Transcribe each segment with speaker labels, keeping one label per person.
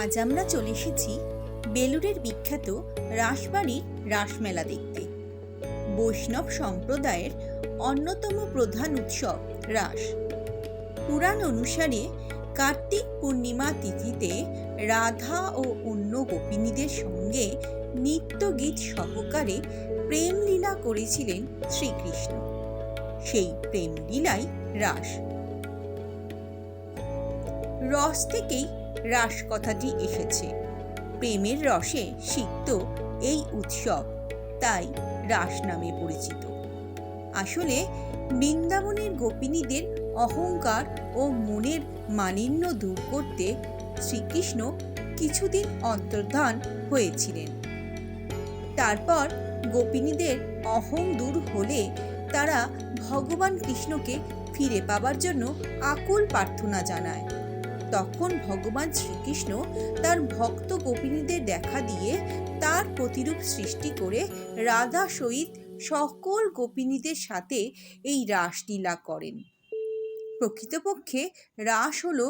Speaker 1: আজ আমরা চলে এসেছি বেলুড়ের বিখ্যাত রাসবাড়ির রাসমেলা দেখতে বৈষ্ণব সম্প্রদায়ের অন্যতম প্রধান উৎসব রাস পুরাণ অনুসারে কার্তিক পূর্ণিমা তিথিতে রাধা ও অন্য গোপিনীদের সঙ্গে নিত্য গীত সহকারে প্রেমলীলা করেছিলেন শ্রীকৃষ্ণ সেই প্রেমলীলাই রাস রস থেকেই রাস কথাটি এসেছে প্রেমের রসে সিক্ত এই উৎসব তাই রাস নামে পরিচিত আসলে বৃন্দাবনের গোপিনীদের অহংকার ও মনের মানিন্য দূর করতে শ্রীকৃষ্ণ কিছুদিন অন্তর্ধান হয়েছিলেন তারপর গোপিনীদের অহং দূর হলে তারা ভগবান কৃষ্ণকে ফিরে পাবার জন্য আকুল প্রার্থনা জানায় তখন ভগবান শ্রীকৃষ্ণ তার ভক্ত গোপিনীদের দেখা দিয়ে তার প্রতিরূপ সৃষ্টি করে রাধা সহিত সকল গোপিনীদের সাথে এই রাসলীলা করেন প্রকৃতপক্ষে রাস হল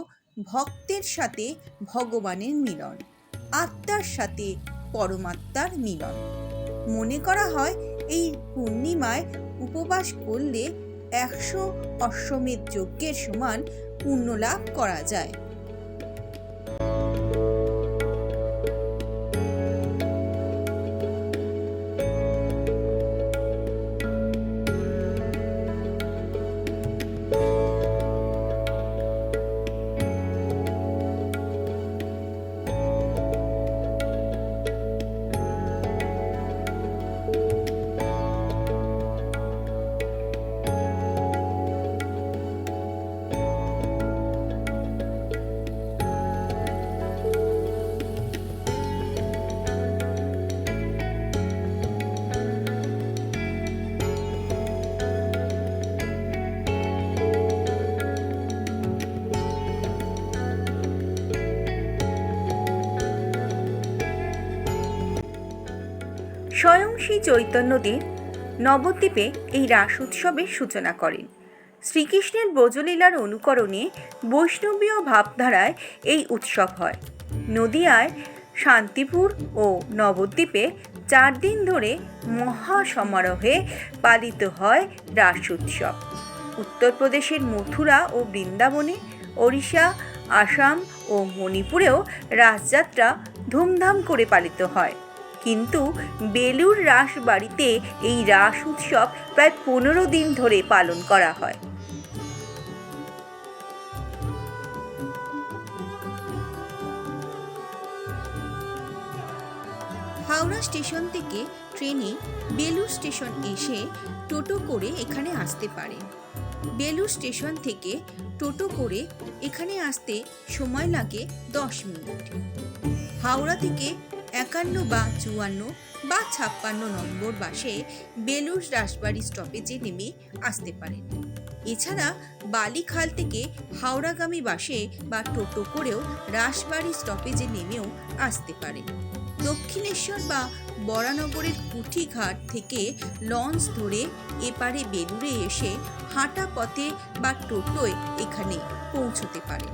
Speaker 1: ভক্তের সাথে ভগবানের মিলন আত্মার সাথে পরমাত্মার মিলন মনে করা হয় এই পূর্ণিমায় উপবাস করলে একশো অশ্বমেধ যজ্ঞের সমান পুণ্য লাভ করা যায় শ্রী চৈতন্যদেব নবদ্বীপে এই রাস উৎসবের সূচনা করেন শ্রীকৃষ্ণের ব্রজলীলার অনুকরণে বৈষ্ণবীয় ভাবধারায় এই উৎসব হয় নদিয়ায় শান্তিপুর ও নবদ্বীপে চার দিন ধরে মহা সমারোহে পালিত হয় রাস উৎসব উত্তরপ্রদেশের মথুরা ও বৃন্দাবনে ওড়িশা আসাম ও মণিপুরেও রাসযাত্রা ধুমধাম করে পালিত হয় কিন্তু বেলুর রাস বাড়িতে এই রাস উৎসব প্রায় পনেরো দিন ধরে পালন করা হয় হাওড়া স্টেশন থেকে ট্রেনে বেলুর স্টেশন এসে টোটো করে এখানে আসতে পারে বেলুর স্টেশন থেকে টোটো করে এখানে আসতে সময় লাগে দশ মিনিট হাওড়া থেকে একান্ন বা চুয়ান্ন বা ছাপ্পান্ন নম্বর বাসে বেলুর রাসবাড়ি স্টপেজে নেমে আসতে পারেন এছাড়া বালিখাল থেকে হাওড়াগামী বাসে বা টোটো করেও রাসবাড়ি স্টপেজে নেমেও আসতে পারেন দক্ষিণেশ্বর বা বরানগরের কুঠিঘাট থেকে লঞ্চ ধরে এপারে বেলুড়ে এসে হাঁটা পথে বা টোটোয় এখানে পৌঁছতে পারেন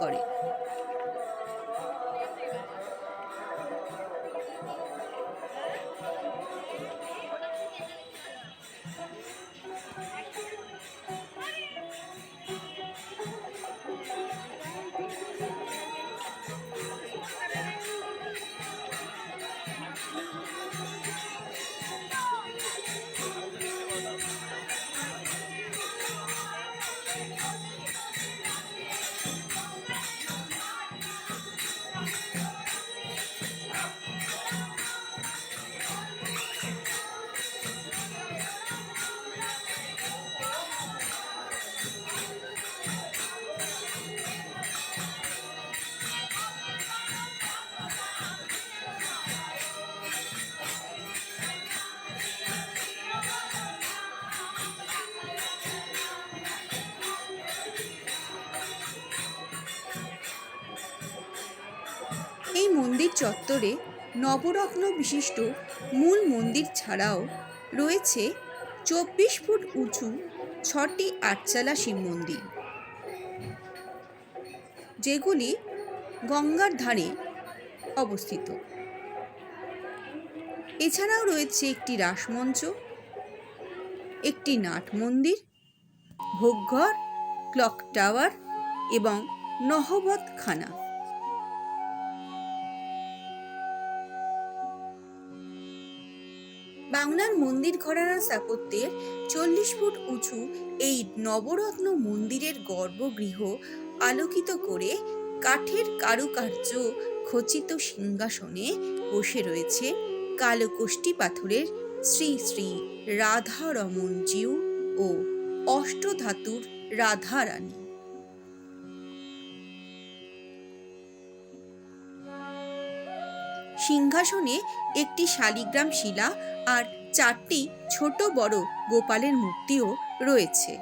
Speaker 1: করে চত্বরে নবরত্ন বিশিষ্ট মূল মন্দির ছাড়াও রয়েছে চব্বিশ ফুট উঁচু ছটি আটচালা শিব মন্দির যেগুলি গঙ্গার ধারে অবস্থিত এছাড়াও রয়েছে একটি রাসমঞ্চ একটি নাট মন্দির ভোগঘর ক্লক টাওয়ার এবং নহবতখানা বাংলার মন্দির ঘরানার স্থাপত্যের চল্লিশ ফুট উঁচু এই নবরত্ন মন্দিরের গর্ভগৃহ আলোকিত করে কাঠের কারুকার্য খচিত সিংহাসনে বসে রয়েছে কালো কোষ্টি পাথরের শ্রী শ্রী রাধা জিউ ও অষ্টধাতুর রাধারানী সিংহাসনে একটি শালিগ্রাম শিলা আর চারটি ছোট বড় গোপালের মূর্তিও রয়েছে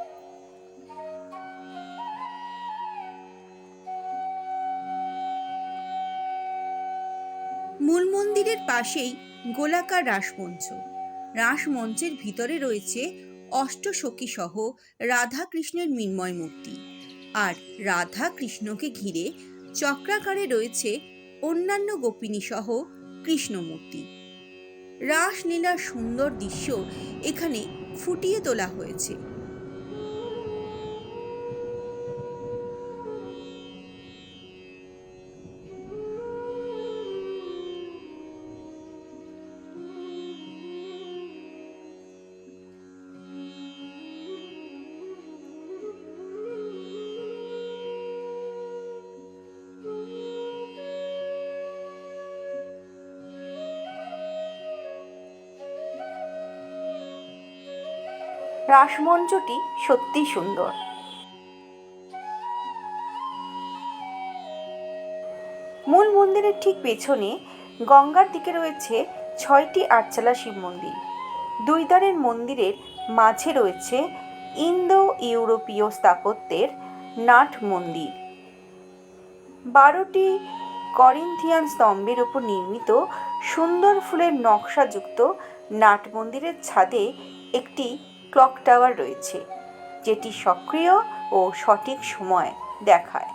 Speaker 1: মূল মন্দিরের পাশেই গোলাকার রাসমঞ্চ রাসমঞ্চের ভিতরে রয়েছে অষ্টসখী সহ রাধা কৃষ্ণের মৃন্ময় মূর্তি আর রাধা কৃষ্ণকে ঘিরে চক্রাকারে রয়েছে অন্যান্য গোপিনীসহ কৃষ্ণমূর্তি রাসলীলার সুন্দর দৃশ্য এখানে ফুটিয়ে তোলা হয়েছে রাসমঞ্চটি সত্যি সুন্দর মূল মন্দিরের ঠিক পেছনে গঙ্গার দিকে রয়েছে ছয়টি আটচালা শিব মন্দির দুই দ্বারের মন্দিরের মাঝে রয়েছে ইন্দো ইউরোপীয় স্থাপত্যের নাট মন্দির বারোটি করিন্থিয়ান স্তম্ভের ওপর নির্মিত সুন্দর ফুলের নকশাযুক্ত নাট মন্দিরের ছাদে একটি ক্লক টাওয়ার রয়েছে যেটি সক্রিয় ও সঠিক সময় দেখায়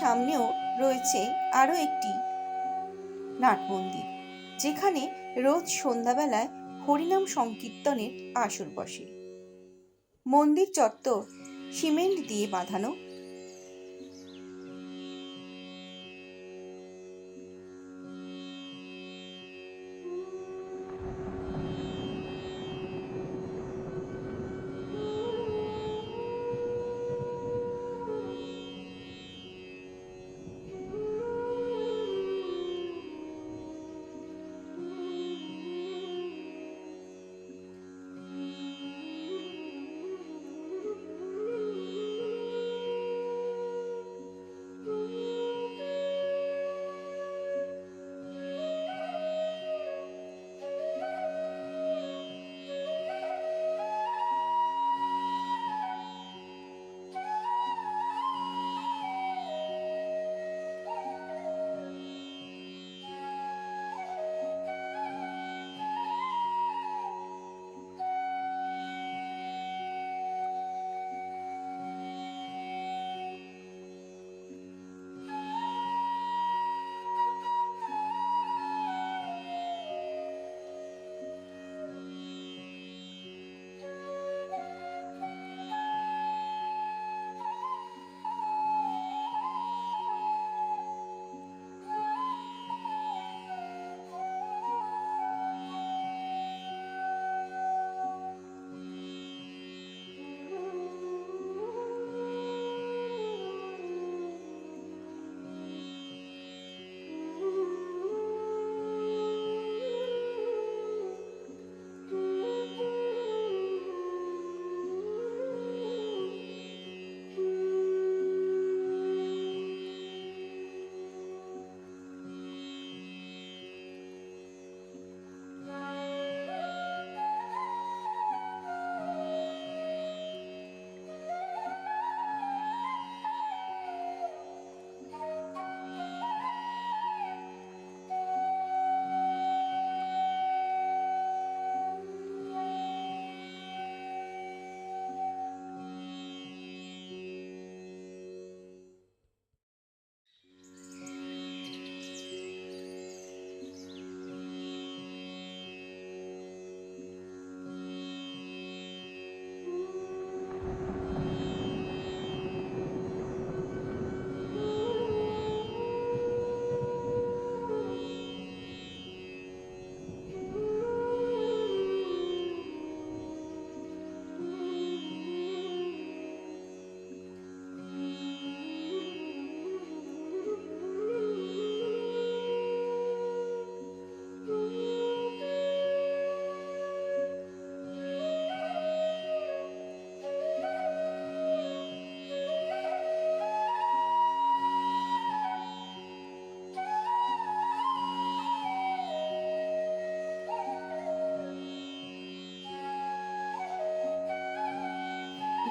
Speaker 1: সামনেও রয়েছে আরও একটি নাটমন্দির যেখানে রোজ সন্ধ্যাবেলায় হরিনাম সংকীর্তনের আসর বসে মন্দির চত্বর সিমেন্ট দিয়ে বাঁধানো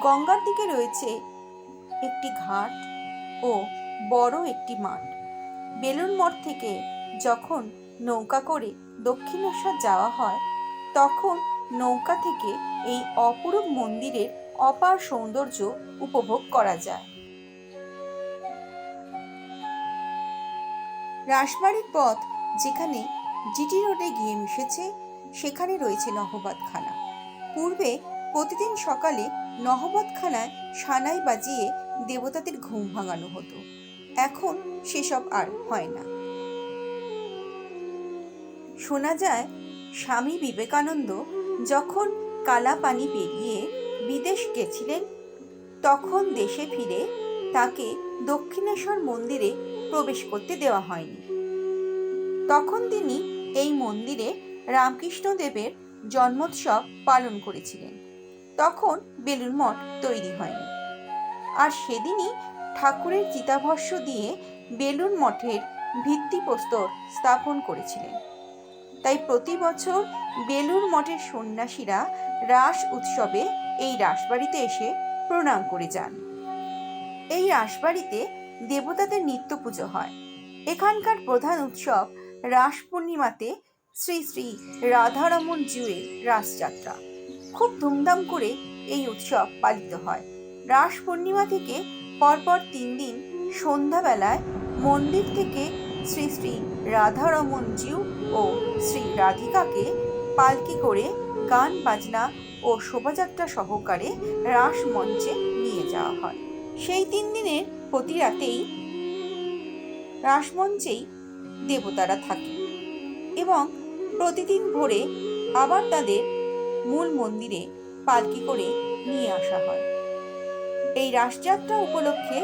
Speaker 1: গঙ্গার দিকে রয়েছে একটি ঘাট ও বড় একটি মাঠ বেলুন মঠ থেকে যখন নৌকা করে দক্ষিণেশ্বর যাওয়া হয় তখন নৌকা থেকে এই অপরূপ মন্দিরের অপার সৌন্দর্য উপভোগ করা যায় রাসবাড়ির পথ যেখানে জিটি রোডে গিয়ে মিশেছে সেখানে রয়েছে নহবাদখানা পূর্বে প্রতিদিন সকালে নহবতখানায় সানাই বাজিয়ে দেবতাদের ঘুম ভাঙানো হতো এখন সেসব আর হয় না শোনা যায় স্বামী বিবেকানন্দ যখন কালাপানি পেরিয়ে বিদেশ গেছিলেন তখন দেশে ফিরে তাকে দক্ষিণেশ্বর মন্দিরে প্রবেশ করতে দেওয়া হয়নি তখন তিনি এই মন্দিরে রামকৃষ্ণদেবের জন্মোৎসব পালন করেছিলেন তখন বেলুড় মঠ তৈরি হয়নি আর সেদিনই ঠাকুরের চিতাভস্য দিয়ে বেলুন মঠের ভিত্তিপ্রস্তর স্থাপন করেছিলেন তাই প্রতি বছর বেলুর মঠের সন্ন্যাসীরা রাস উৎসবে এই রাসবাড়িতে এসে প্রণাম করে যান এই রাসবাড়িতে দেবতাদের নিত্য পুজো হয় এখানকার প্রধান উৎসব রাস পূর্ণিমাতে শ্রী শ্রী রাধারমণ জুয়ের রাসযাত্রা খুব ধুমধাম করে এই উৎসব পালিত হয় রাস পূর্ণিমা থেকে পরপর তিন দিন সন্ধ্যাবেলায় মন্দির থেকে শ্রী শ্রী জিউ ও শ্রী রাধিকাকে পালকি করে গান বাজনা ও শোভাযাত্রা সহকারে রাস মঞ্চে নিয়ে যাওয়া হয় সেই তিন দিনের প্রতি রাতেই রাসমঞ্চেই দেবতারা থাকে এবং প্রতিদিন ভোরে আবার তাদের মূল মন্দিরে পালকি করে নিয়ে আসা হয় এই রাসযাত্রা উপলক্ষে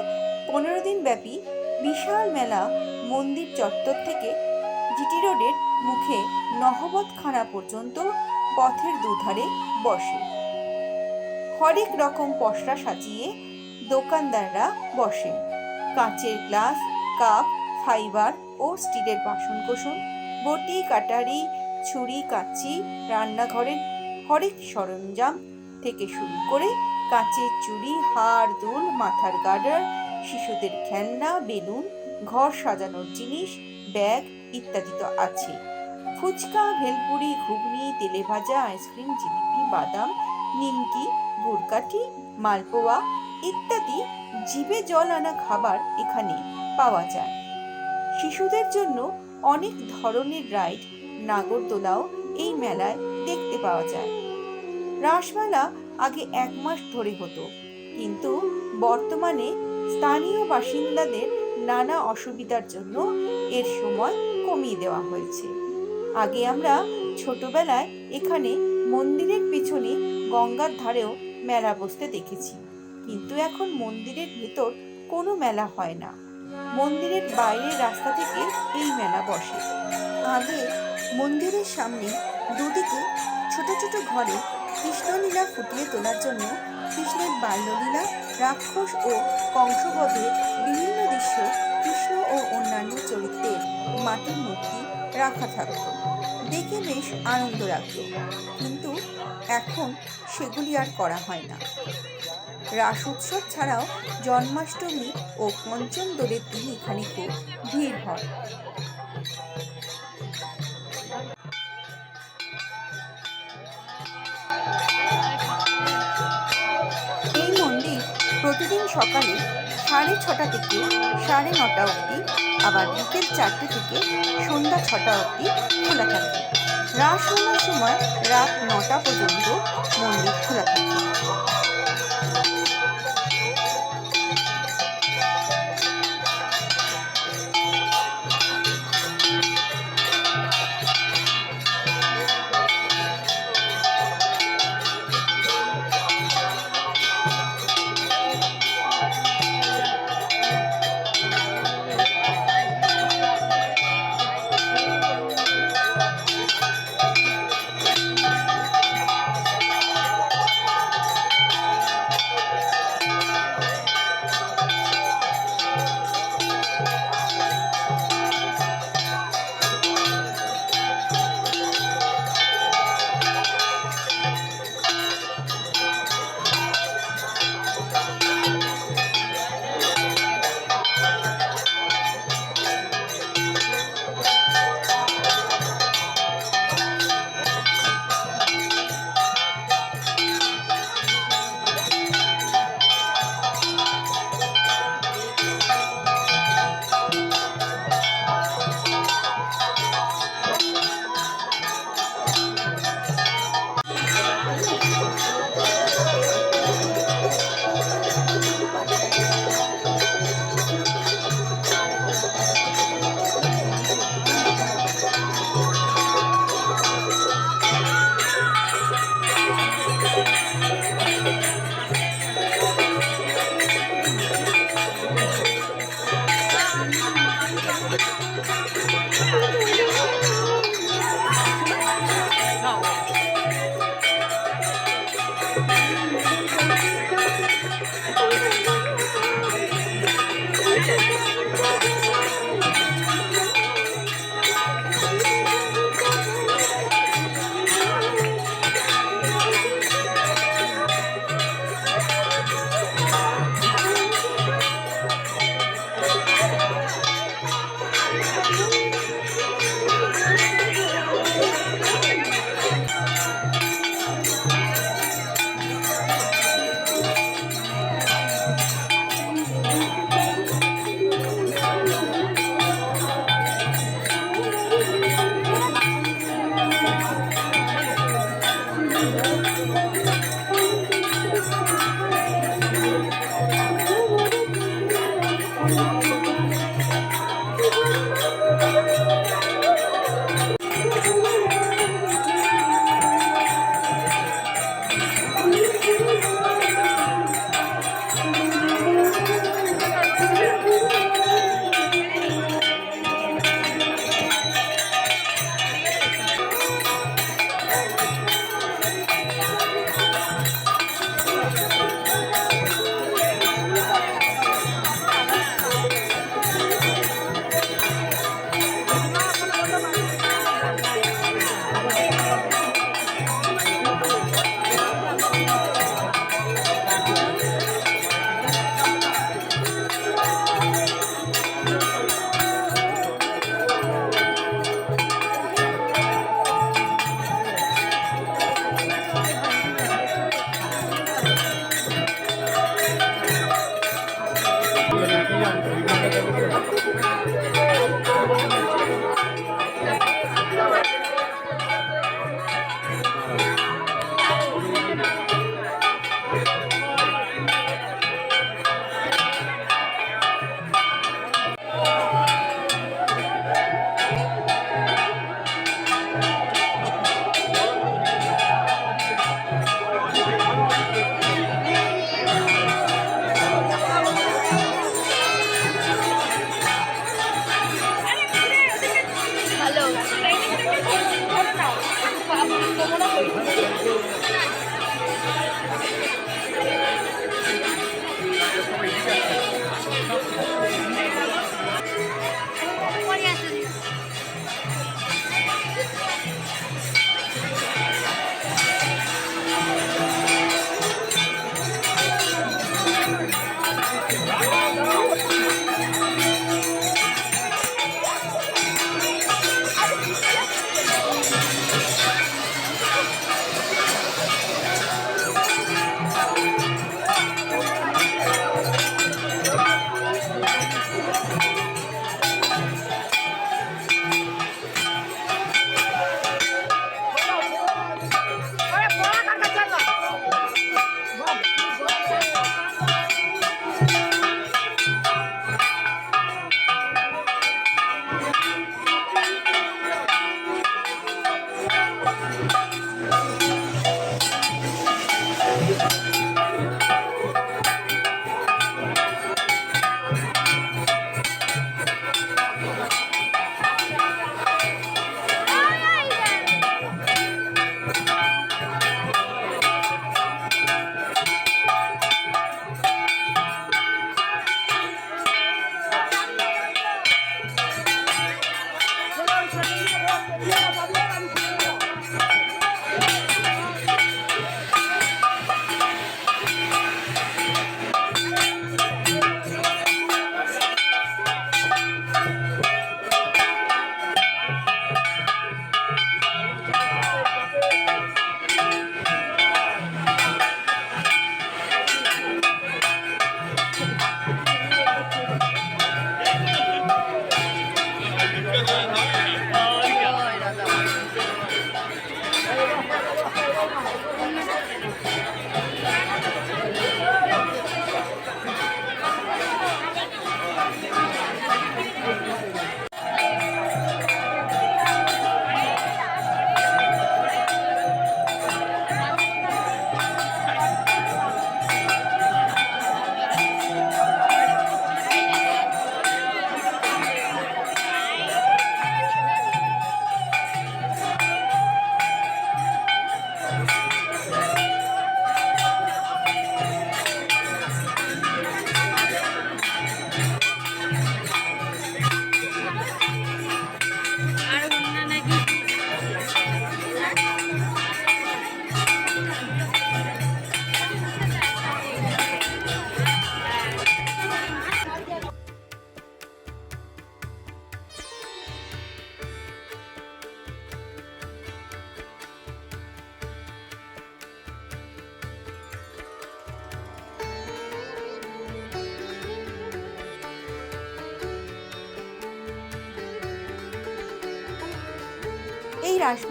Speaker 1: পনেরো দিন ব্যাপী বিশাল মেলা মন্দির চত্বর থেকে জিটি রোডের মুখে নহবতখানা পর্যন্ত পথের দুধারে বসে হরেক রকম পশরা সাজিয়ে দোকানদাররা বসে কাঁচের গ্লাস কাপ ফাইবার ও স্টিলের বাসনকোসন বটি কাটারি ছুরি কাচি রান্নাঘরের হরেক সরঞ্জাম থেকে শুরু করে কাঁচের চুড়ি হাড় দোল মাথার গার্ডার শিশুদের খেলনা বেলুন ঘর সাজানোর জিনিস ব্যাগ ইত্যাদি তো আছে ফুচকা ভেলপুরি ঘুগনি তেলে ভাজা আইসক্রিম জিলিপি বাদাম নিমকি গুড়কাঠি মালপোয়া ইত্যাদি জীবে জল আনা খাবার এখানে পাওয়া যায় শিশুদের জন্য অনেক ধরনের রাইড নাগরদোলাও এই মেলায় দেখতে পাওয়া যায় রাসমেলা আগে এক মাস ধরে হতো কিন্তু বর্তমানে স্থানীয় বাসিন্দাদের নানা অসুবিধার জন্য এর সময় কমিয়ে দেওয়া হয়েছে আগে আমরা ছোটবেলায় এখানে মন্দিরের পিছনে গঙ্গার ধারেও মেলা বসতে দেখেছি কিন্তু এখন মন্দিরের ভেতর কোনো মেলা হয় না মন্দিরের বাইরের রাস্তা থেকে এই মেলা বসে আগে মন্দিরের সামনে দুদিকে ছোট ছোট ঘরে কৃষ্ণলীলা ফুটিয়ে তোলার জন্য কৃষ্ণের বাল্যলীলা রাক্ষস ও কংসবধের বিভিন্ন দৃশ্য কৃষ্ণ ও অন্যান্য চরিত্রে মাটির মূর্তি রাখা থাকত দেখে বেশ আনন্দ রাখত কিন্তু এখন সেগুলি আর করা হয় না রাস উৎসব ছাড়াও জন্মাষ্টমী ও পঞ্চম দোলের দিন এখানে খুব ভিড় হয় প্রতিদিন সকালে সাড়ে ছটা থেকে সাড়ে নটা অবধি আবার বিকেল চারটে থেকে সন্ধ্যা ছটা অবধি খোলা থাকে রাস সময় রাত নটা পর্যন্ত মন্দির খোলা থাকে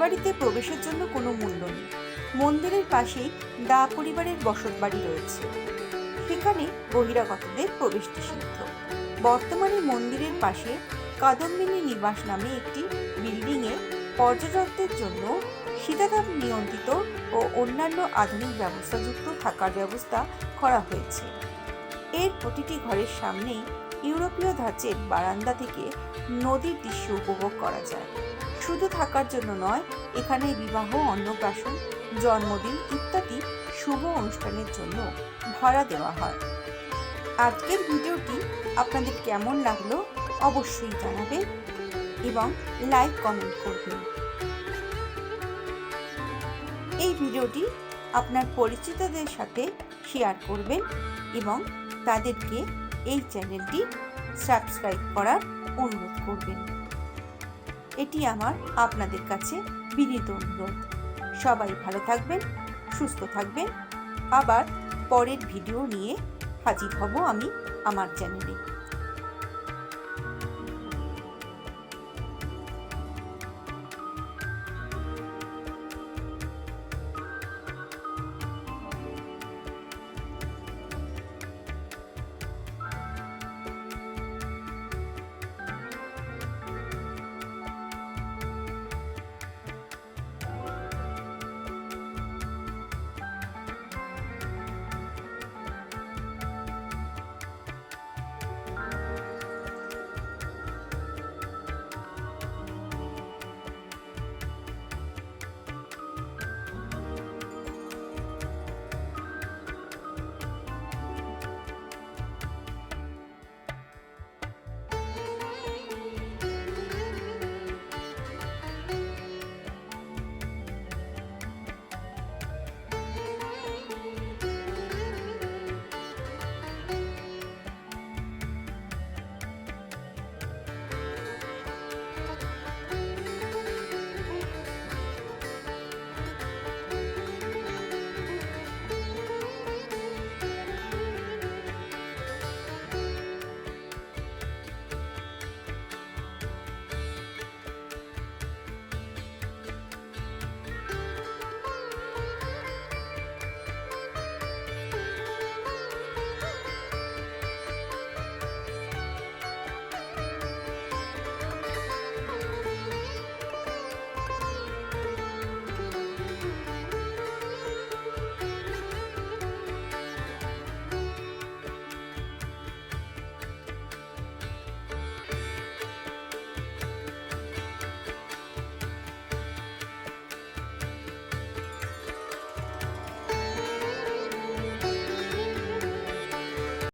Speaker 1: বাড়িতে প্রবেশের জন্য কোনো মূল্য নেই মন্দিরের পাশেই দা পরিবারের বসত বাড়ি রয়েছে সেখানে বহিরাগতদের প্রবেশ নিষিদ্ধ বর্তমানে মন্দিরের পাশে কাদম্বিনী নিবাস নামে একটি বিল্ডিংয়ে পর্যটকদের জন্য শীতাতাপ নিয়ন্ত্রিত ও অন্যান্য আধুনিক ব্যবস্থাযুক্ত থাকার ব্যবস্থা করা হয়েছে এর প্রতিটি ঘরের সামনেই ইউরোপীয় ধাঁচের বারান্দা থেকে নদীর দৃশ্য উপভোগ করা যায় শুধু থাকার জন্য নয় এখানে বিবাহ অন্নপ্রাশন জন্মদিন ইত্যাদি শুভ অনুষ্ঠানের জন্য ভাড়া দেওয়া হয় আজকের ভিডিওটি আপনাদের কেমন লাগলো অবশ্যই জানাবে এবং লাইক কমেন্ট করবেন এই ভিডিওটি আপনার পরিচিতদের সাথে শেয়ার করবেন এবং তাদেরকে এই চ্যানেলটি সাবস্ক্রাইব করার অনুরোধ করবেন এটি আমার আপনাদের কাছে বিনীত অনুরোধ সবাই ভালো থাকবেন সুস্থ থাকবেন আবার পরের ভিডিও নিয়ে হাজির হব আমি আমার চ্যানেলে